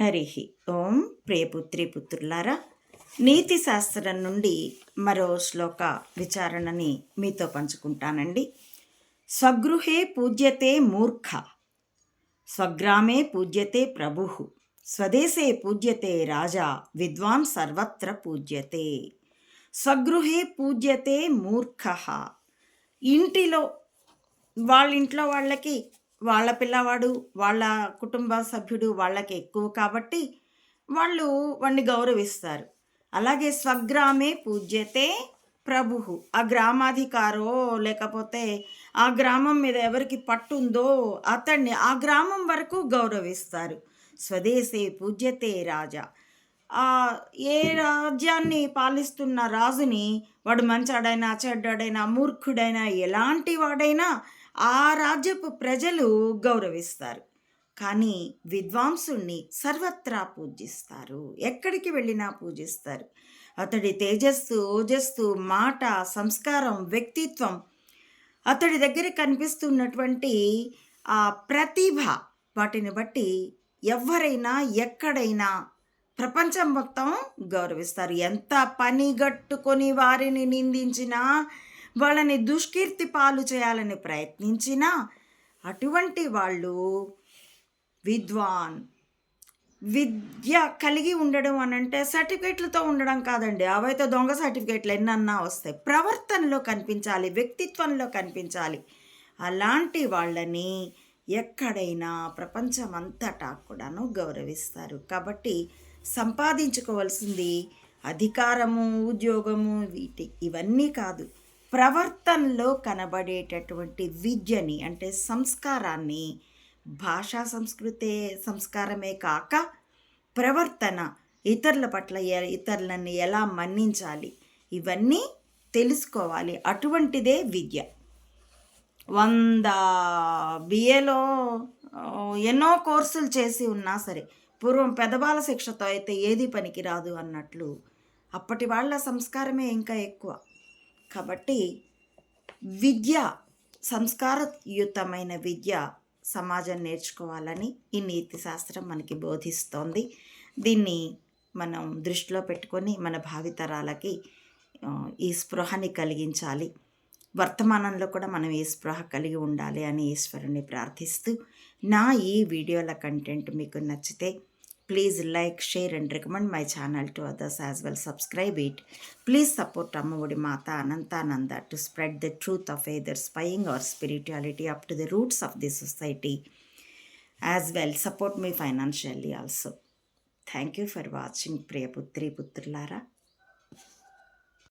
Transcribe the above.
హరి ఓం ప్రియపుత్రి పుత్రులారా నీతి శాస్త్రం నుండి మరో శ్లోక విచారణని మీతో పంచుకుంటానండి. స్వగృహే పూజ్యతే మూర్ఖ స్వగ్రామే పూజ్యతే ప్రభు స్వదేశే పూజ్యతే రాజా విద్వాన్ సర్వత్ర పూజ్యతే. స్వగృహే పూజ్యతే మూర్ఖ ఇంటిలో వాళ్ళ ఇంట్లో వాళ్ళకి వాళ్ళ పిల్లవాడు వాళ్ళ కుటుంబ సభ్యుడు వాళ్ళకి ఎక్కువ కాబట్టి వాళ్ళు వాడిని గౌరవిస్తారు. అలాగే స్వగ్రామే పూజ్యతే ప్రభు ఆ గ్రామాధికారో లేకపోతే ఆ గ్రామం మీద ఎవరికి పట్టుందో అతన్ని ఆ గ్రామం వరకు గౌరవిస్తారు. స్వదేశే పూజ్యతే రాజా. ఏ రాజ్యాన్ని పాలిస్తున్న రాజుని వాడు మంచాడైనా చెడ్డాడైనా మూర్ఖుడైనా ఎలాంటి వాడైనా ఆ రాజ్యపు ప్రజలు గౌరవిస్తారు. కానీ విద్వాంసుణ్ణి సర్వత్రా పూజిస్తారు. ఎక్కడికి వెళ్ళినా పూజిస్తారు. అతడి తేజస్సు ఓజస్సు మాట సంస్కారం వ్యక్తిత్వం అతడి దగ్గర కనిపిస్తున్నటువంటి ఆ ప్రతిభ వాటిని బట్టి ఎవరైనా ఎక్కడైనా ప్రపంచం మొత్తం గౌరవిస్తారు. ఎంత పనిగట్టుకొని వారిని నిందించినా వాళ్ళని దుష్కీర్తి పాలు చేయాలని ప్రయత్నించినా అటువంటి వాళ్ళు విద్వాన్ విద్య కలిగి ఉండడం అని అంటే సర్టిఫికేట్లతో ఉండడం కాదండి. అవైతే దొంగ సర్టిఫికేట్లు ఎన్నన్నా వస్తాయి. ప్రవర్తనలో కనిపించాలి వ్యక్తిత్వంలో కనిపించాలి. అలాంటి వాళ్ళని ఎక్కడైనా ప్రపంచం అంతటా కూడాను గౌరవిస్తారు. కాబట్టి సంపాదించుకోవాల్సింది అధికారము ఉద్యోగము వీటి ఇవన్నీ కాదు. ప్రవర్తనలో కనబడేటటువంటి విద్యని అంటే సంస్కారాన్ని భాషా సంస్కృతే సంస్కారమే కాక ప్రవర్తన ఇతరుల పట్ల ఇతరులని ఎలా మన్నించాలి ఇవన్నీ తెలుసుకోవాలి. అటువంటిదే విద్య. వంద బిఏలో ఎన్నో కోర్సులు చేసి ఉన్నా సరే పూర్వం పెదబాల శిక్షతో అయితే ఏది పనికి రాదు అన్నట్లు అప్పటి వాళ్ళ సంస్కారమే ఇంకా ఎక్కువ. కాబట్టి విద్య సంస్కారయుతమైన విద్య సమాజం నేర్చుకోవాలని ఈ నీతి శాస్త్రం మనకి బోధిస్తోంది. దీన్ని మనం దృష్టిలో పెట్టుకొని మన భావితరాలకి ఈ స్పృహని కలిగించాలి. వర్తమానంలో కూడా మనం ఈ స్పృహ కలిగి ఉండాలి అని ఈశ్వరుని ప్రార్థిస్తూ నా ఈ వీడియోల కంటెంట్ మీకు నచ్చితే Please like, share and recommend my channel to others as well. Subscribe it. Please support Ammavudi Mata Anantananda to spread the truth of either spying or spirituality up to the roots of the society. As well, support me financially also. Thank you for watching, Priyaputri Putrilara.